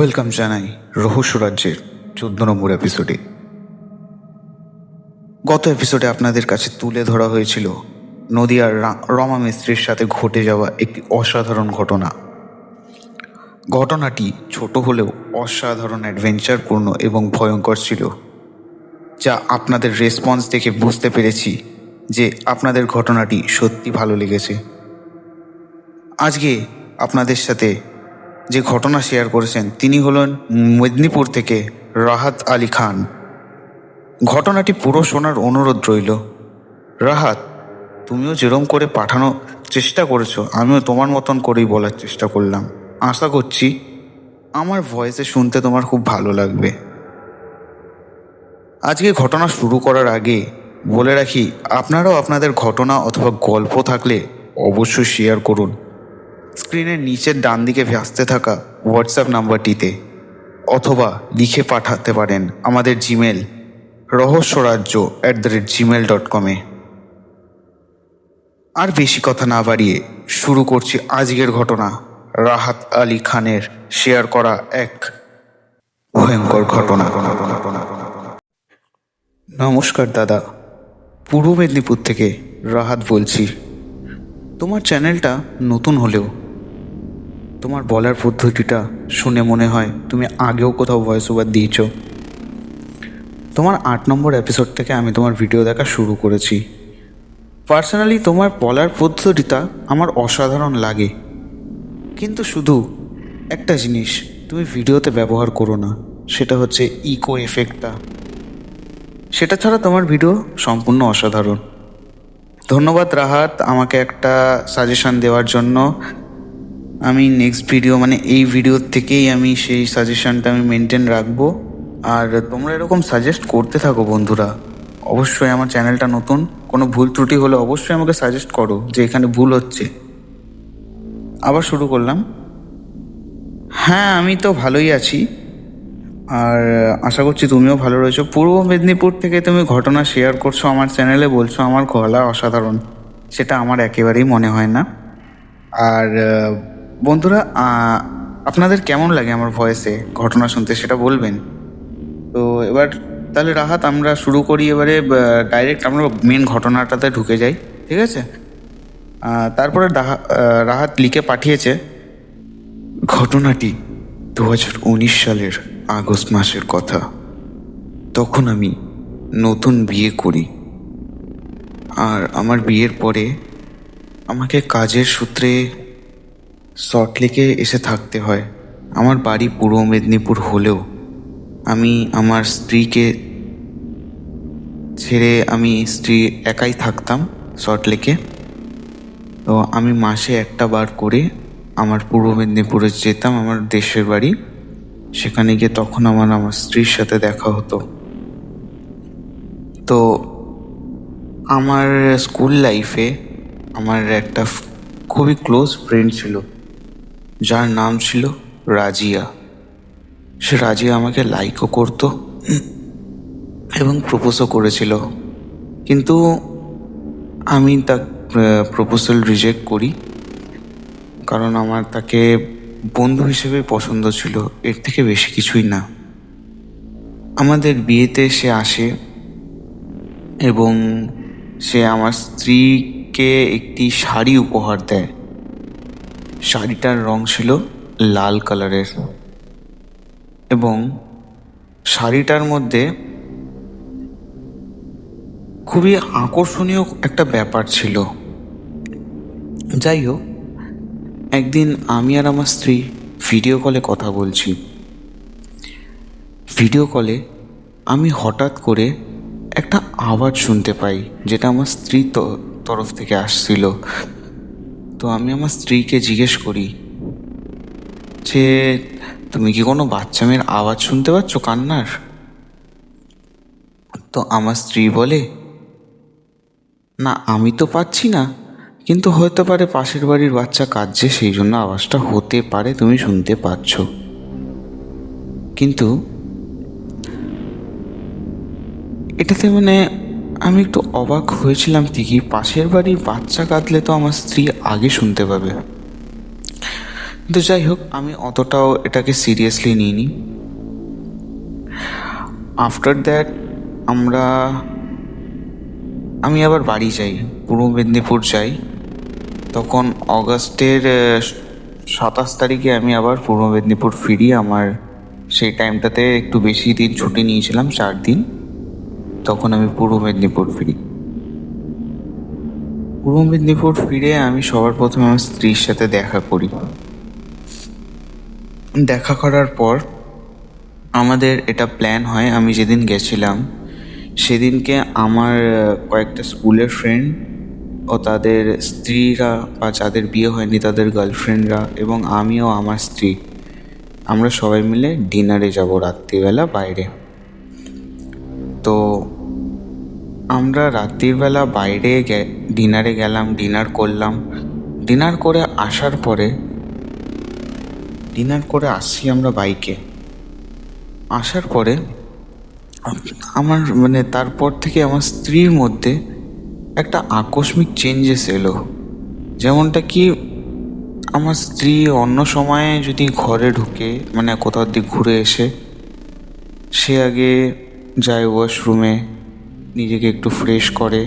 Welcome জানাই রহস্য রাজ্যের চোদ্দ নম্বর এপিসোডে গত এপিসোডে আপনাদের কাছে তুলে ধরা হয়েছিল নদিয়ার রমা মিস্ত্রির সাথে ঘটে যাওয়া একটি অসাধারণ ঘটনা। ঘটনাটি ছোট হলেও অসাধারণ অ্যাডভেঞ্চারপূর্ণ এবং ভয়ঙ্কর ছিল, যা আপনাদের রেসপন্স দেখে বুঝতে পেরেছি যে আপনাদের ঘটনাটি সত্যি ভালো লেগেছে। আজকে আপনাদের সাথে যে ঘটনা শেয়ার করেছেন, তিনি হলেন মেদিনীপুর থেকে রাহাত আলী খান। ঘটনাটি পুরো শোনার অনুরোধ রইল। রাহাত, তুমিও যেরম করে পাঠানোর চেষ্টা করেছ, আমিও তোমার মতন করেই বলার চেষ্টা করলাম। আশা করছি আমার ভয়েসে শুনতে তোমার খুব ভালো লাগবে। আজকে ঘটনা শুরু করার আগে বলে রাখি, আপনারাও আপনাদের ঘটনা অথবা গল্প থাকলে অবশ্যই শেয়ার করুন। স্ক্রিনের নিচের ডান দিকে ভাসতে থাকা হোয়াটসঅ্যাপ নাম্বারটিতে অথবা লিখে পাঠাতে পারেন আমাদের Gmail Rahasyarajya at the rate Gmail dot কমে আর বেশি কথা না বাড়িয়ে শুরু করছি আজকের ঘটনা। রাহাত আলী খানের শেয়ার করা এক ভয়ঙ্কর ঘটনা। নমস্কার দাদা, পূর্ব মেদিনীপুর থেকে রাহাত বলছি। তোমার চ্যানেলটা নতুন হলেও তোমার বলার পদ্ধতিটা শুনে মনে হয় তুমি আগেও কোথাও ভয়েস ওভার দিয়েছ। তোমার আট নম্বর এপিসোড থেকে আমি তোমার ভিডিও দেখা শুরু করেছি। পার্সোনালি তোমার বলার পদ্ধতিটা আমার অসাধারণ লাগে। কিন্তু শুধু একটা জিনিস তুমি ভিডিওতে ব্যবহার করো না, সেটা হচ্ছে ইকো এফেক্টটা সেটা ছাড়া তোমার ভিডিও সম্পূর্ণ অসাধারণ। ধন্যবাদ রাহাত আমাকে একটা সাজেশন দেওয়ার জন্য। আমি নেক্সট ভিডিও মানে এই ভিডিওর থেকেই আমি সেই সাজেশনটা আমি মেনটেন রাখব। আর তোমরা এরকম সাজেস্ট করতে থাকো বন্ধুরা। অবশ্যই আমার চ্যানেলটা নতুন, কোনো ভুল ত্রুটি হলে অবশ্যই আমাকে সাজেস্ট করো যে এখানে ভুল হচ্ছে। আবার শুরু করলাম। হ্যাঁ আমি তো ভালোই আছি। আর আশা করছি তুমিও ভালো রয়েছো। পূর্ব মেদিনীপুর থেকে তুমি ঘটনা শেয়ার করছ আমার চ্যানেলে বলছো আমার গলা অসাধারণ। সেটা আমার একেবারেই মনে হয় না। আর বন্ধুরা আপনাদের কেমন লাগে আমার ভয়েসে ঘটনা শুনতে সেটা বলবেন? তো এবার তাহলে রাহাত, আমরা শুরু করি এবারে ডাইরেক্ট আমরা মেন ঘটনাটাতে ঢুকে যাই, ঠিক আছে? তারপরে রাহা- রাহাত লিখে পাঠিয়েছে ঘটনাটি দু হাজার উনিশ সালের আগস্ট মাসের কথা। তখন আমি নতুন বিয়ে করি। আর আমার বিয়ের পরে আমাকে কাজের সূত্রে সল্টলেকে এসে থাকতে হয়। আমার বাড়ি পূর্ব মেদিনীপুর হলেও আমি আমার স্ত্রীকে ছেড়ে আমি স্ত্রী একাই থাকতাম সল্টলেকে তো আমি মাসে একটা বার করে আমার পূর্ব মেদিনীপুরে যেতাম, আমার দেশের বাড়ি। সেখানে গিয়ে তখন আমার আমার স্ত্রীর সাথে দেখা হতো। তো আমার স্কুল লাইফে আমার একটা খুবই ক্লোজ ফ্রেন্ড ছিল। যার নাম ছিল রাজিয়া। সে রাজিয়া আমাকে লাইকও করতো এবং প্রপোজও করেছিল। কিন্তু আমি তা প্রপোজাল রিজেক্ট করি। কারণ আমার তাকে বন্ধু হিসেবে পছন্দ ছিল, এর থেকে বেশি কিছুই না। আমাদের বিয়েতে সে আসে এবং সে আমার স্ত্রীকে একটি শাড়ি উপহার দেয়। শাড়িটার রং ছিল লাল কালারের এবং শাড়িটার মধ্যে খুবই আকর্ষণীয় একটা ব্যাপার ছিল। যাই হোক, একদিন আমি আর আমার স্ত্রী ভিডিও কলে কথা বলছি। ভিডিও কলে আমি হঠাৎ করে একটা আওয়াজ শুনতে পাই, যেটা আমার স্ত্রীর ত- তরফ থেকে আসছিল। তো আমি আমার স্ত্রীকে জিজ্ঞেস করি যে, তুমি কি কোনো বাচ্চা মেয়ের আওয়াজ শুনতে পাচ্ছ কান্নার? তো আমার স্ত্রী বলে, না, আমি তো পাচ্ছি না। কিন্তু হতে পারে পাশের বাড়ির বাচ্চা কাঁদছে, সেই জন্য আওয়াজটা হতে পারে, তুমি শুনতে পাচ্ছ। কিন্তু এটাতে মানে আমি একটু অবাক হয়েছিলাম ঠিকই পাশের বাড়ির বাচ্চা কাঁদলে তো আমার স্ত্রী আগে শুনতে পাবে। কিন্তু যাই হোক, আমি অতটাও এটাকে সিরিয়াসলি নিইনি। আফটার দ্যাট আমরা, আমি আবার বাড়ি যাই, পূর্ব মেদিনীপুর যাই। তখন অগাস্টের সাতাশ তারিখে আমি আবার পূর্ব মেদিনীপুর ফিরি আমার সেই টাইমটাতে একটু বেশি দিন ছুটি নিয়েছিলাম, চার দিন। তখন আমি পূর্ব মেদিনীপুর ফিরি। পূর্ব মেদিনীপুর ফিরে আমি সবার প্রথমে আমার স্ত্রীর সাথে দেখা করি। দেখা করার পর আমাদের এটা প্ল্যান হয়, আমি যেদিন গেছিলাম, সেদিনকে আমার কয়েকটা স্কুলের ফ্রেন্ড ও তাদের স্ত্রীরা বা যাদের বিয়ে হয়নি তাদের গার্লফ্রেন্ডরা এবং আমিও আমার স্ত্রী, আমরা সবাই মিলে ডিনারে যাব রাত্রিবেলা বাইরে। তো আমরা রাত্রিবেলা বাইরে গে, ডিনারে গেলাম, ডিনার করলাম। ডিনার করে আসার পরে, ডিনার করে আসছি আমরা বাইকে। আসার পরে, আমার মানে তারপর থেকে আমার স্ত্রীর মধ্যে একটা আকস্মিক চেঞ্জেস এলো যেমনটা কি, আমার স্ত্রী অন্য সময়ে যদি ঘরে ঢুকে মানে কোথাও দিক ঘুরে এসে, সে আগে যায় ওয়াশরুমে নিজেকে একটু ফ্রেশ করে,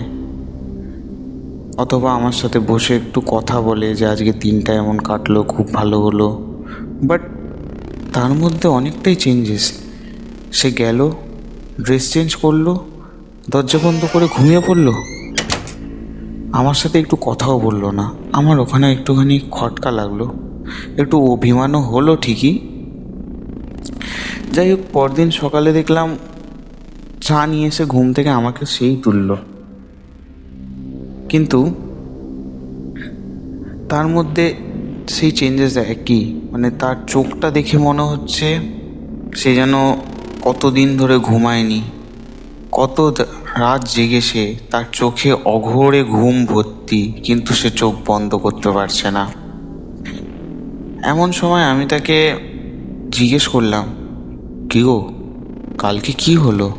অথবা আমার সাথে বসে একটু কথা বলে যে আজকে দিনটা এমন কাটলো, খুব ভালো হলো। বাট তার মধ্যে অনেকটাই চেঞ্জেস সে গেল ড্রেস চেঞ্জ করল, দরজা বন্ধ করে ঘুমিয়ে পড়ল। আমার সাথে একটু কথাও বলল না। আমার ওখানে একটুখানি খটকা লাগল। একটু অভিমানও হলো ঠিকই। যাই হোক, পরদিন সকালে দেখলাম চা নিয়ে এসে ঘুম থেকে আমাকে সেই তুললো। কিন্তু তার মধ্যে সেই চেঞ্জেস একই। মানে তার চোখটা দেখে মনে হচ্ছে সে যেন কতদিন ধরে ঘুমায়নি। কত রাত জেগে সে তার চোখে অঘোরে ঘুম ভর্তি, কিন্তু সে চোখ বন্ধ করতে পারছে না। এমন সময় আমি তাকে জিজ্ঞেস করলাম, কি গো, কালকে কি হলো?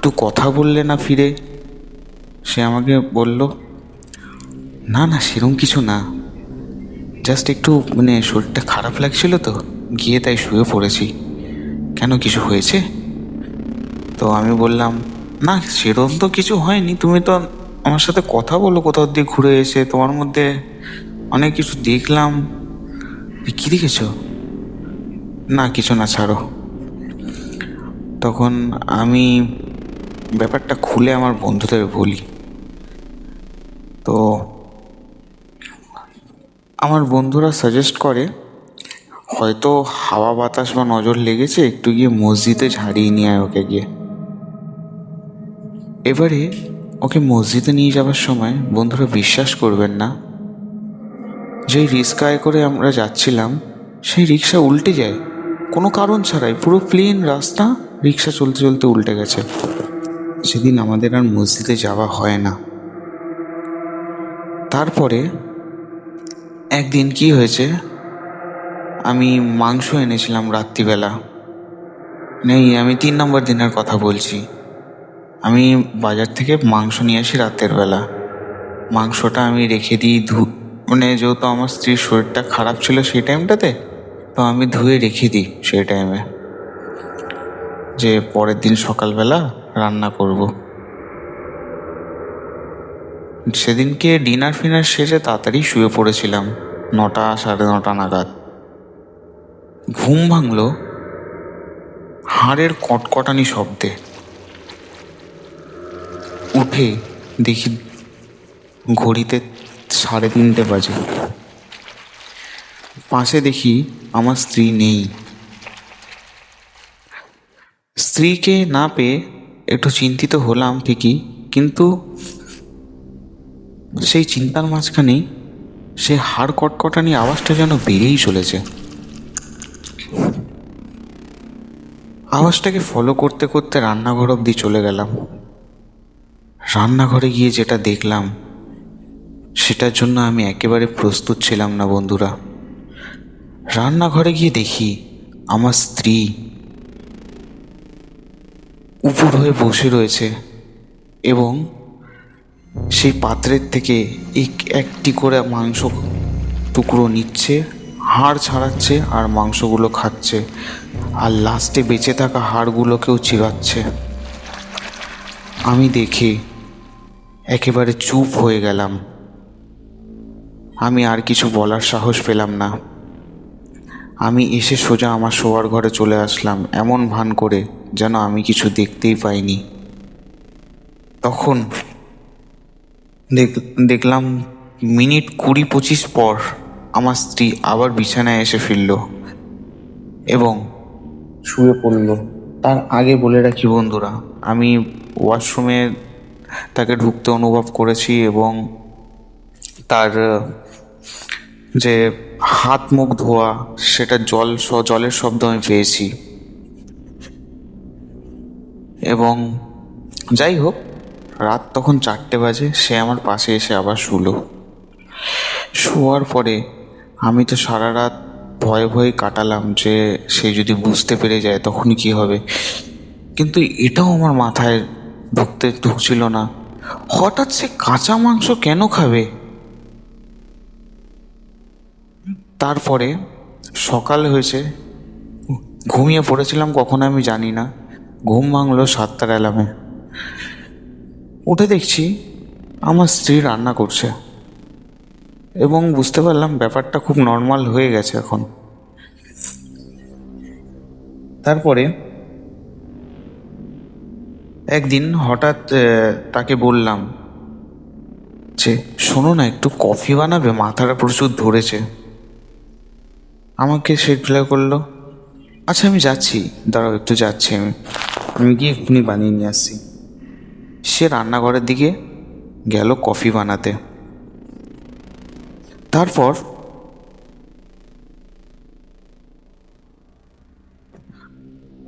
একটু কথা বললে না ফিরে? সে আমাকে বলল, না না সেরকম কিছু না। জাস্ট একটু মানে শরীরটা খারাপ লাগছিল তো, গিয়ে তাই শুয়ে পড়েছি। কেন, কিছু হয়েছে? তো আমি বললাম, না সেরকম তো কিছু হয়নি। তুমি তো আমার সাথে কথা বলো, কোথাও দিয়ে ঘুরে এসে। তোমার মধ্যে অনেক কিছু দেখলাম। কী দেখেছ? না, কিছু না, ছাড়ো। তখন আমি ব্যাপারটা খুলে আমার বন্ধুদের বলি। তো, আমার বন্ধুরা সাজেস্ট করে, হয়তো হাওয়া বাতাস বা নজর লেগেছে, একটু গিয়ে মসজিদে ঝাড়িয়ে নিয়ে আয় ওকে গিয়ে। এবারে ওকে মসজিদে নিয়ে যাওয়ার সময় বন্ধুরা বিশ্বাস করবেন না। যেই রিক্সায় করে আমরা যাচ্ছিলাম, সেই রিক্সা উল্টে যায়। কোনো কারণ ছাড়াই, পুরো প্লেন রাস্তা রিক্সা চলতে চলতে উল্টে গেছে। সেদিন আমাদের আর মসজিদে যাওয়া হয় না। তারপরে একদিন কি হয়েছে? আমি মাংস এনেছিলাম রাত্রিবেলা। নেই, আমি তিন নম্বর দিনের কথা বলছি। আমি বাজার থেকে মাংস নিয়ে আসি রাতের বেলা। মাংসটা আমি রেখে দিই ধু মানে যেহেতু আমার স্ত্রীর শরীরটা খারাপ ছিল সেই টাইমটাতে, তো আমি ধুয়ে রেখে দিই সেই টাইমে। যে পরের দিন সকালবেলা রান্না করব। সেদিনকে ডিনার ফিনার সেরে তাড়াতাড়ি শুয়ে পড়েছিলাম, নটা, সাড়ে নটা নাগাদ। ঘুম ভাঙলো, হাড়ের কটকটানি শব্দে। উঠে দেখি ঘড়িতে সাড়ে তিনটে বাজে। পাশে দেখি আমার স্ত্রী নেই। স্ত্রীকে না পেয়ে একটু চিন্তিত হলাম ঠিকই, কিন্তু সেই চিন্তার মাঝখানেই সে হাড় কটকটানি আওয়াজটা যেন বেড়েই চলেছে। আওয়াজটাকে ফলো করতে করতে রান্নাঘর অবধি চলে গেলাম। রান্নাঘরে গিয়ে যেটা দেখলাম, সেটার জন্য আমি একেবারে প্রস্তুত ছিলাম না বন্ধুরা। রান্নাঘরে গিয়ে দেখি আমার স্ত্রী উপর হয়ে বসে রয়েছে এবং সেই পাত্রের থেকে এক একটি করে মাংস টুকরো নিচ্ছে, হাড় ছাড়াচ্ছে আর মাংসগুলো খাচ্ছে। আর লাস্টে বেঁচে থাকা হাড়গুলোকেও চিরাচ্ছে। আমি দেখে একেবারে চুপ হয়ে গেলাম। আমি আর কিছু বলার সাহস পেলাম না। আমি এসে সোজা আমার শোয়ার ঘরে চলে আসলাম, এমন ভান করে যেন আমি কিছু দেখতেই পাইনি। তখন দেখ- দেখলাম মিনিট কুড়ি পঁচিশ পর আমার স্ত্রী আবার বিছানায় এসে ফিরল এবং শুয়ে পড়ল। তার আগে বলে রাখি বন্ধুরা, আমি ওয়াশরুমে তাকে ঢুকতে অনুভব করেছি এবং তার যে হাত মুখ ধোয়া, সেটা জল জলের শব্দ আমি পেয়েছি। এবং যাই হোক, রাত তখন চারটে বাজে, সে আমার পাশে এসে আবার শুলো। শোয়ার পরে আমি তো সারা রাত ভয়ে ভয়ে কাটালাম যে সে যদি বুঝতে পেরে যায় তখন কি হবে। কিন্তু এটাও আমার মাথায় ঢুকতে, ঢুকছিল না। হঠাৎ সে কাঁচা মাংস কেন খাবে? তারপরে সকাল হয়েছে। ঘুমিয়ে পড়েছিলাম, কখন আমি জানি না। ঘুম ভাঙলো সাতটার অ্যালামে উঠে দেখছি আমার স্ত্রী রান্না করছে। এবং বুঝতে পারলাম ব্যাপারটা খুব নর্মাল হয়ে গেছে এখন। তারপরে একদিন হঠাৎ তাকে বললাম যে, শোনো না, একটু কফি বানাবে, মাথাটা প্রচুর ধরেছে। আমাকে সে রিপ্লাই করল। আচ্ছা আমি যাচ্ছি। দাঁড়াও, একটু যাচ্ছি আমি। আমি গিয়ে এক্ষুনি বানিয়ে নিয়ে আসছি। সে রান্নাঘরের দিকে গেল কফি বানাতে। তারপর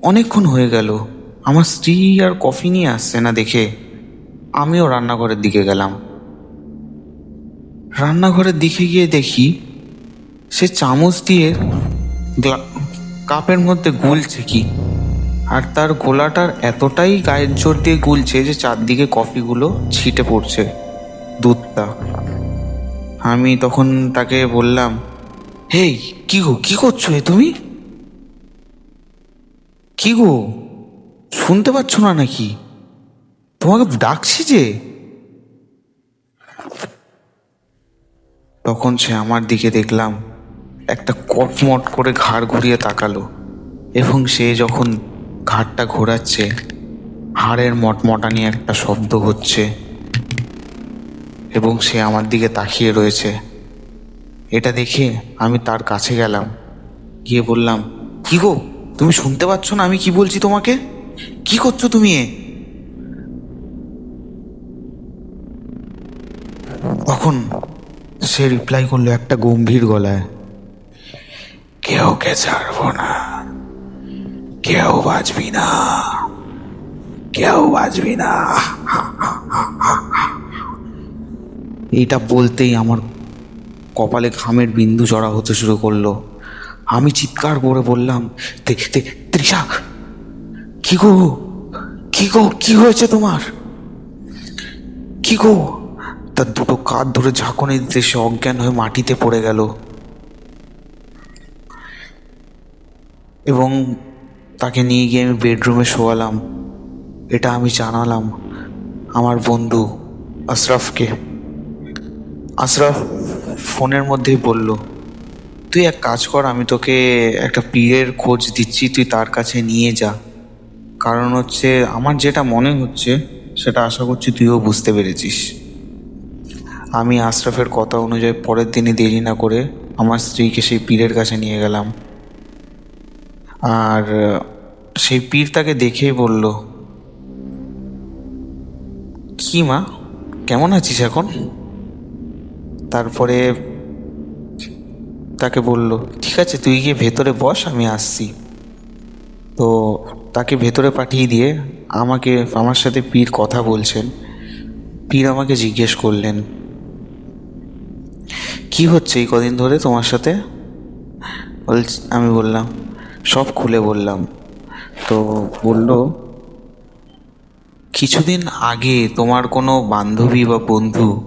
অনেকক্ষণ হয়ে গেল। আমার স্ত্রী আর কফি নিয়ে আসছে না দেখে। আমিও রান্নাঘরের দিকে গেলাম। রান্নাঘরের দিকে গিয়ে দেখি সে চামচ দিয়ে কাপের মধ্যে গুলছে কি? আর তার গোলাটার এতটাই গায়ের জোর দিয়ে গুলছে যে চারদিকে কফিগুলো ছিটে পড়ছে, দুধটা। আমি তখন তাকে বললাম, হেই, কি গো, কি করছ এ তুমি? কি গো, শুনতে পাচ্ছ না নাকি? তোমাকে ডাকছি যে? তখন সে আমার দিকে দেখলাম। একটা কটমট করে ঘাড় ঘুরিয়ে তাকালো এবং সে যখন ঘাড়টা ঘোরাচ্ছে, হাড়ের মটমটানি একটা শব্দ হচ্ছে এবং সে আমার দিকে তাকিয়ে রয়েছে। এটা দেখে আমি তার কাছে গেলাম, গিয়ে বললাম, কি গো, তুমি শুনতে পাচ্ছ না আমি কি বলছি তোমাকে? কি করছ তুমি তখন সে রিপ্লাই করল একটা গম্ভীর গলায় কেউ কে ছাড়বো না। কেউ বাঁচবি না। কেউ বাঁচবি না। এইটা বলতেই আমার কপালে ঘামের বিন্দু জড়া হতে শুরু করল। আমি চিৎকার করে বললাম, "তে- তে- তৃষা, কি গো? কি গো? কি হয়েছে তোমার? কি গো? তার দুটো কাঁধ ধরে ঝাঁকুনি দিতে সে অজ্ঞান হয়ে মাটিতে পড়ে গেল। এবং তাকে নিয়ে গিয়ে আমি বেডরুমে শোয়ালাম। এটা আমি জানালাম আমার বন্ধু আশরাফকে। আশরাফ ফোনের মধ্যেই বলল, তুই এক কাজ কর, আমি তোকে একটা পীরের খোঁজ দিচ্ছি, তুই তার কাছে নিয়ে যা। কারণ হচ্ছে, আমার যেটা মনে হচ্ছে, সেটা আশা করছি তুইও বুঝতে পেরেছিস। আমি আশরাফের কথা অনুযায়ী পরের দিনে দেরি না করে আমার স্ত্রীকে সেই পীরের কাছে নিয়ে গেলাম। আর সেই পীর তাকে দেখেই বলল, কি মা, কেমন আছিস এখন? তারপরে তাকে বলল, ঠিক আছে, তুই গিয়ে ভেতরে বস, আমি আসছি। তো তাকে ভেতরে পাঠিয়ে দিয়ে আমাকে, আমার সাথে পীর কথা বলছেন। পীর আমাকে জিজ্ঞেস করলেন, কি হচ্ছে এই কদিন ধরে তোমার সাথে? আমি বললাম সব খুলে বললাম। তো বলল, কিছুদিন আগে তোমার কোনো বান্ধবী বা বন্ধু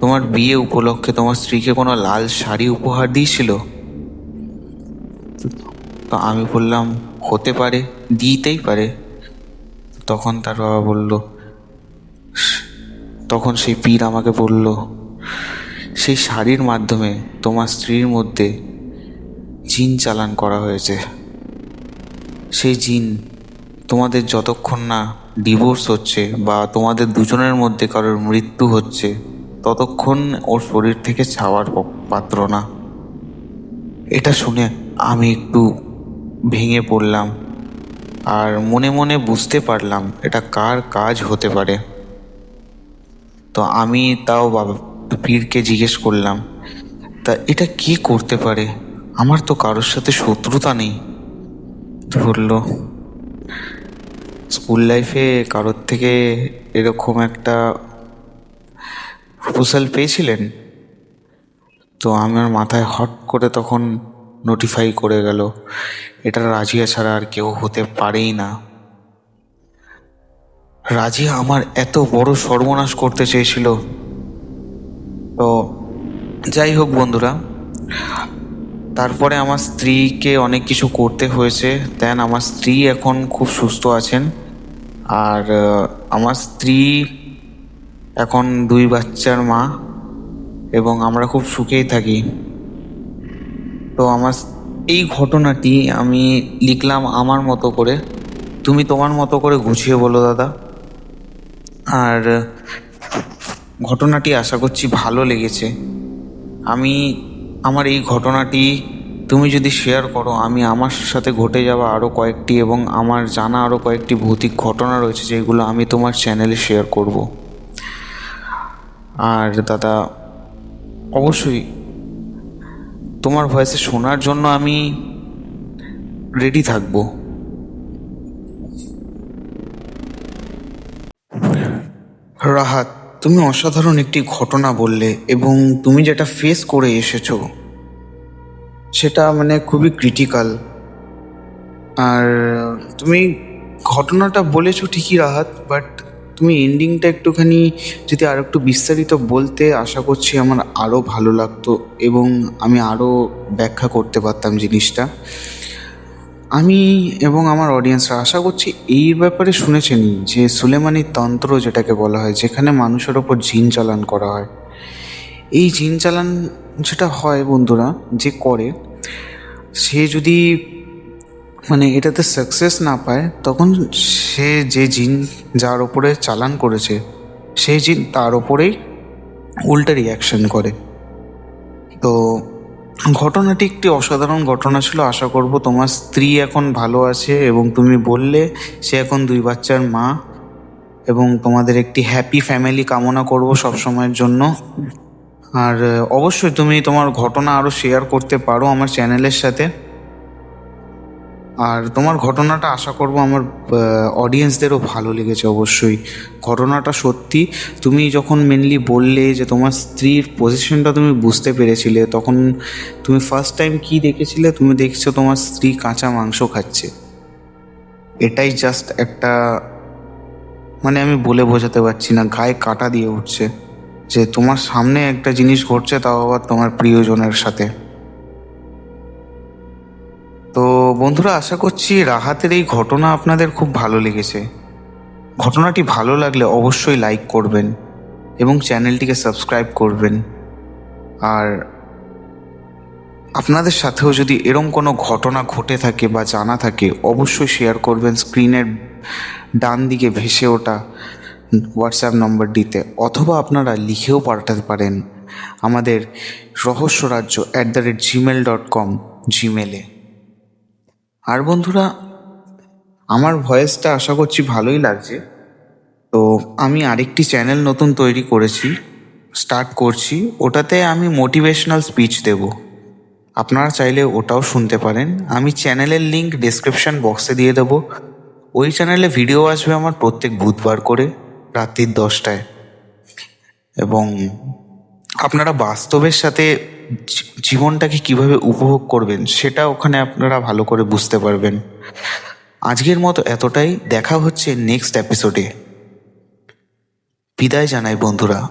তোমার বিয়ে উপলক্ষে তোমার স্ত্রীকে কোনো লাল শাড়ি উপহার দিয়েছিল? তো আমি বললাম, হতে পারে, দিতেই পারে। তখন তার বাবা বলল, তখন সেই পীর আমাকে বলল, সেই শাড়ির মাধ্যমে তোমার স্ত্রীর মধ্যে জিন চালান করা হয়েছে। সেই জিন তোমাদের যতক্ষণ না ডিভোর্স হচ্ছে বা তোমাদের দুজনের মধ্যে কারোর মৃত্যু হচ্ছে, ততক্ষণ ওর শরীর থেকে ছাওয়ার পাত্র না। এটা শুনে আমি একটু ভেঙে পড়লাম আর মনে মনে বুঝতে পারলাম এটা কার কাজ হতে পারে। তো আমি তাও বাবা পীরকে জিজ্ঞেস করলাম, তা এটা কি করতে পারে? আমার তো কারোর সাথে শত্রুতা নেই। বলল স্কুল লাইফে কারোর থেকে এরকম একটা প্রপোজাল পেয়েছিলেন? তো আমার মাথায় হট করে তখন নোটিফাই করে গেল, এটা রাজিয়া ছাড়া আর কেউ হতে পারেই না। রাজিয়া আমার এত বড় সর্বনাশ করতে চেয়েছিল। তো যাই হোক বন্ধুরা তারপরে আমার স্ত্রীকে অনেক কিছু করতে হয়েছে। দেন আমার স্ত্রী এখন খুব সুস্থ আছেন। আর আমার স্ত্রী এখন দুই বাচ্চার মা এবং আমরা খুব সুখেই থাকি। তো আমার এই ঘটনাটি আমি লিখলাম আমার মতো করে। তুমি তোমার মতো করে গুছিয়ে বলো দাদা। আর, ঘটনাটি আশা করছি ভালো লেগেছে। আমি আমার এই ঘটনাটি তুমি যদি শেয়ার করো, আমি আমার সাথে ঘটে যাওয়া আরও কয়েকটি এবং আমার জানা আরও কয়েকটি ভৌতিক ঘটনা রয়েছে যেগুলো আমি তোমার চ্যানেলে শেয়ার করব। আর দাদা, অবশ্যই তোমার ভয়েসে শোনার জন্য আমি রেডি থাকব। রাহাত তুমি অসাধারণ একটি ঘটনা বললে এবং তুমি যেটা ফেস করে এসেছ, সেটা মানে খুবই ক্রিটিক্যাল আর তুমি ঘটনাটা বলেছ ঠিকই রাহাত বাট তুমি এন্ডিংটা একটুখানি যদি আর একটু বিস্তারিত বলতে, আশা করছি আমার আরও ভালো লাগতো এবং আমি আরও ব্যাখ্যা করতে পারতাম জিনিসটা। আমি এবং আমার অডিয়েন্সরা আশা করছি এই ব্যাপারে শুনেছেনই যে সুলেমানির তন্ত্র যেটাকে বলা হয়, যেখানে মানুষের ওপর জিন চালান করা হয়। এই জিন চালান যেটা হয় বন্ধুরা, যে করে, সে যদি মানে এটাতে সাকসেস না পায়, তখন সে যে জিন যার ওপরে চালান করেছে, সেই জিন তার ওপরেই উল্টা রিয়াকশন করে। তো ঘটনাটি একটি অসাধারণ ঘটনা ছিল। আশা করব তোমার স্ত্রী এখন ভালো আছে এবং তুমি বললে সে এখন দুই বাচ্চার মা এবং তোমাদের একটি হ্যাপি ফ্যামিলি কামনা করব সব সময়ের জন্য। আর, অবশ্যই তুমি তোমার ঘটনা আরও শেয়ার করতে পারো আমার চ্যানেলের সাথে। আর তোমার ঘটনাটা আশা করব আমার অডিয়েন্সদেরও ভালো লেগেছে অবশ্যই। ঘটনাটা সত্যি, তুমি যখন মেনলি বললে যে তোমার স্ত্রীর পজিশনটা তুমি বুঝতে পেরেছিলে, তখন তুমি ফার্স্ট টাইম কি দেখেছিলে? তুমি দেখছ তোমার স্ত্রী কাঁচা মাংস খাচ্ছে। এটাই জাস্ট একটা মানে আমি বলে বোঝাতে পারছি না, গায়ে কাটা দিয়ে উঠছে। যে তোমার সামনে একটা জিনিস ঘটছে, তাও আবার তোমার প্রিয়জনের সাথে। বন্ধুরা, আশা করছি রাহাতের এই ঘটনা আপনাদের খুব ভালো লেগেছে। ঘটনাটি ভালো লাগলে অবশ্যই লাইক করবেন এবং চ্যানেলটিকে সাবস্ক্রাইব করবেন। আর আপনাদের সাথেও যদি এরম কোনো ঘটনা ঘটে থাকে বা জানা থাকে, অবশ্যই শেয়ার করবেন স্ক্রিনের ডান দিকে ভেসে ওঠা হোয়াটসঅ্যাপ নম্বরটিতে অথবা আপনারা লিখেও পাঠাতে পারেন আমাদের Rahasyarajya at the rate Gmail dot com জিমেলে আর বন্ধুরা, আমার ভয়েসটা আশা করছি ভালোই লাগছে। তো আমি আরেকটি চ্যানেল নতুন তৈরি করেছি, স্টার্ট করছি। ওটাতে আমি মোটিভেশনাল স্পিচ দেব। আপনারা চাইলে ওটাও শুনতে পারেন। আমি চ্যানেলের লিংক ডেসক্রিপশন বক্সে দিয়ে দেবো। ওই চ্যানেলে ভিডিও আসবে আমার প্রত্যেক বুধবার করে, রাত্রির দশটায়। এবং আপনারা বাস্তবের সাথে জীবনটাকে কীভাবে উপভোগ করবেন, সেটা ওখানে আপনারা ভালো করে বুঝতে পারবেন। আজকের মতো এতটাই। দেখা হচ্ছে নেক্সট এপিসোডে বিদায় জানাই বন্ধুরা।